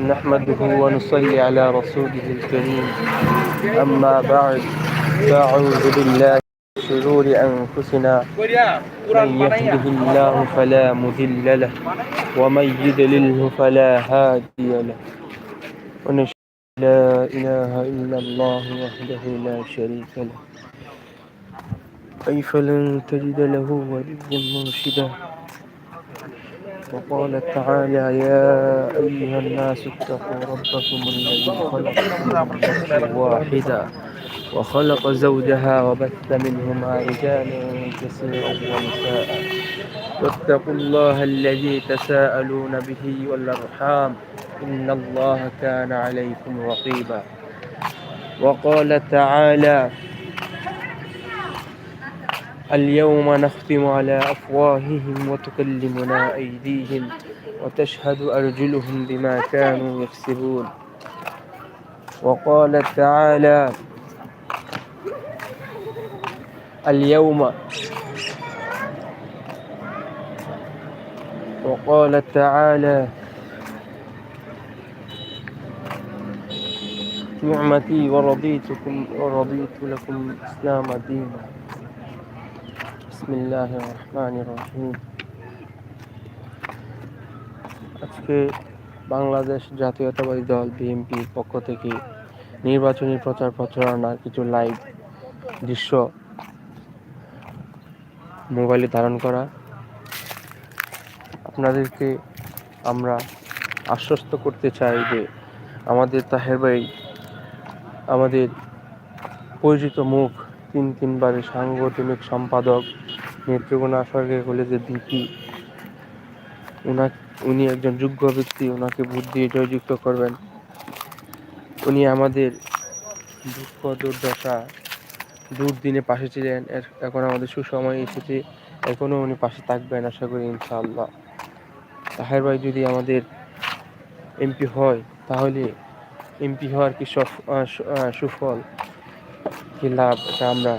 نحمده ونصلي على رسوله الكريم. أما بعد فأعوذ بالله من شرور أنفسنا. من يهده الله فلا مضل له ومن يضلله فلا هادي له. ونشهد لا إله إلا الله وحده لا شريك له. أي فلن تجد له وليا مرشدا؟ وقال تعالى يا أيها الناس اتقوا ربكم الذي خلقكم من نفس واحدة وخلق زوجها وبث منهما رجالا كثيرا ونساء. واتقوا الله الذي تساءلون به والأرحام. إن الله كان عليكم رقيبا. وقال تعالى اليوم نختم على أفواههم وتكلمنا أيديهم وتشهد أرجلهم بما كانوا يكسبون. وقال تعالى اليوم. وقال تعالى نعمتي ورضيتكم ورضيت لكم الإسلام دينا. بسم الله الرحمن الرحيم আজকে বাংলাদেশ জাতীয়তাবাদী দল বিএনপির পক্ষ থেকে নির্বাচনী প্রচার প্রচারণার কিছু লাইভ দৃশ্য মোবাইলে ধারণ করা। আপনাদেরকে আমরা আশ্বস্ত করতে চাই যে আমাদের তাহের ভাই, আমাদের পরিচিত মুখ তিন তিনবারের সাংগঠনিক সম্পাদক নেত্রকোনা সরকারি কলেজের ভিপি উনা, উনি একজন যোগ্য ব্যক্তি ওনাকে ভোট দিয়ে জয়যুক্ত করবেন। উনি আমাদের দুঃখ, দুর্দশা, দুর্দিনে পাশে ছিলেন। এখন আমাদের সুসময় এসেছে। এখনও উনি পাশে থাকবেন আশা করি ইনশাআল্লাহ। তাহের ভাই যদি আমাদের এমপি হয়, তাহলে এমপি হওয়ার কি সুফল, কি লাভ আমরা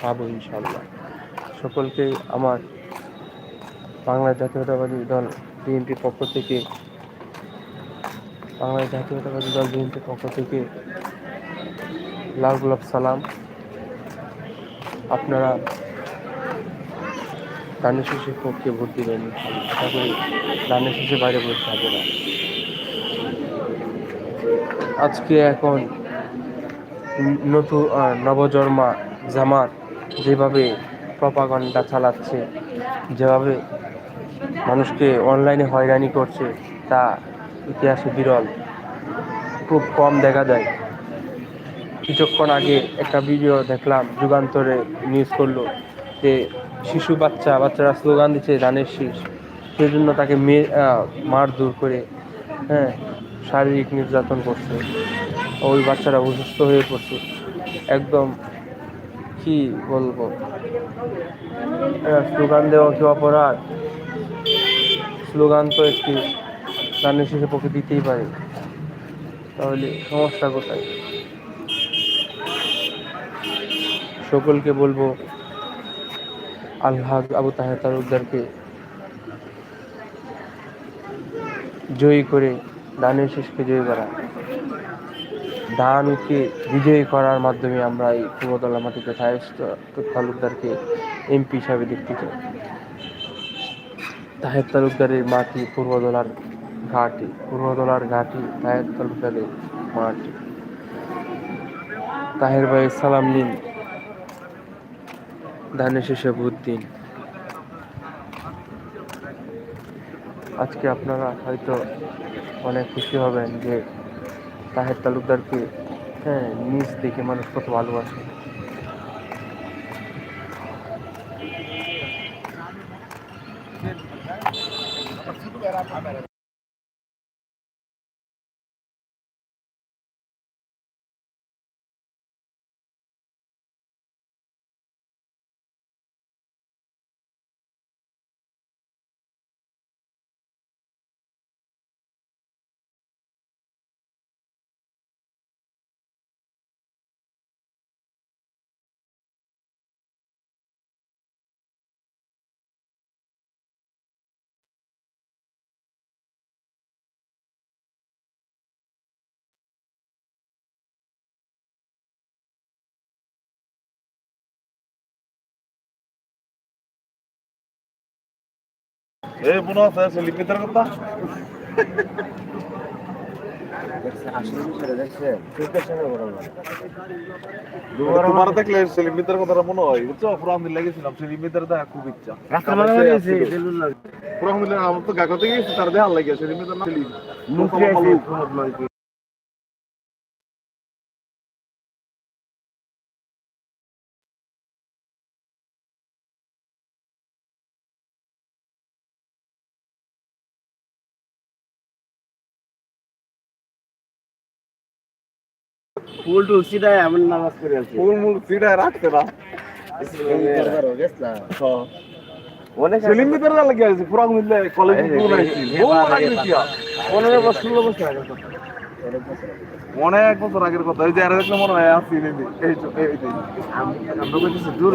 পাবো ইনশাল্লাহ সকলকে আমার বাংলা জাতীয়তাবাদী দল বিএনপির পক্ষ থেকে, বাংলা জাতীয়তাবাদী দল বিএনপির পক্ষ থেকে লাল গোলাপ সালাম। আপনারা ধানের শিশুর পক্ষে ভোট দিবেন। আশা করি ধানের শিশু বাইরে বসে থাকবে না। আজকে এখন নতুন নবজন্মা জামাত যেভাবে প্রপাগন্ডা চালাচ্ছে, যেভাবে মানুষকে অনলাইনে হয়রানি করছে, তা ইতিহাসে বিরল, খুব কম দেখা যায়। কিছুক্ষণ আগে একটা ভিডিও দেখলাম, যুগান্তরে নিউজ করল যে শিশু বাচ্চা, বাচ্চারা স্লোগান দিচ্ছে ধানের শীষ সেই জন্য তাকে মেয়ে মার দূর করে হ্যাঁ শারীরিক নির্যাতন করছে। ওই বাচ্চারা অসুস্থ হয়ে পড়ছে। একদম কি বলব? স্লোগান দেওয়া কি অপরাধ। স্লোগান তো একটি গানের শেষে পক্ষে দিতেই পারে। তাহলে সমস্যা কোথায়? সকলকে বলব আল্লাহ আবু তাহের তালুকদারকে জয়ী করে দানের শেষকে জয়ী করা। দানকে বিজয়ী করার মাধ্যমে আমরা এই পূর্বতলা মাটিতে তালুকদারকে এমপি হিসাবে দেখতে চাই। তাহের তালুকদারের মাটি পূর্বদলার ঘাটি পূর্বদলার ঘাটি, তাহের তালুকদারের মাটি। তাহের ভাই সালাম নিন। ধানের শেষে ভোট দিন। আজকে আপনারা হয়তো অনেক খুশি হবেন যে তাহের তালুকদারকে হ্যাঁ নিজ দেখে মানুষ কত ভালোবাসে এই মনে আছে সেলিম মিত্রের কথা তোমার দেখলে কথাটা মনে হয়। বুঝছ পুরান দিন লেগেছিলাম সেলিম মিত্রের দেখা খুব ইচ্ছা। পুরান আমার তো গাগতে গেছি তার দেহার লাগে সেলিম মিত্রের সেলিম ফুল টুল এমন নামাজ করে আছে। ফুল মুল সিটায় রাখতে না। হ্যাঁ। অনেক সেলিম লাগে আছে কলেজ পনেরো বছর ষোলো বছর আগের কথা। অনেক বছর আগের কথা। এই যে দেখলে মনে হয় আসি এই আমরা দূর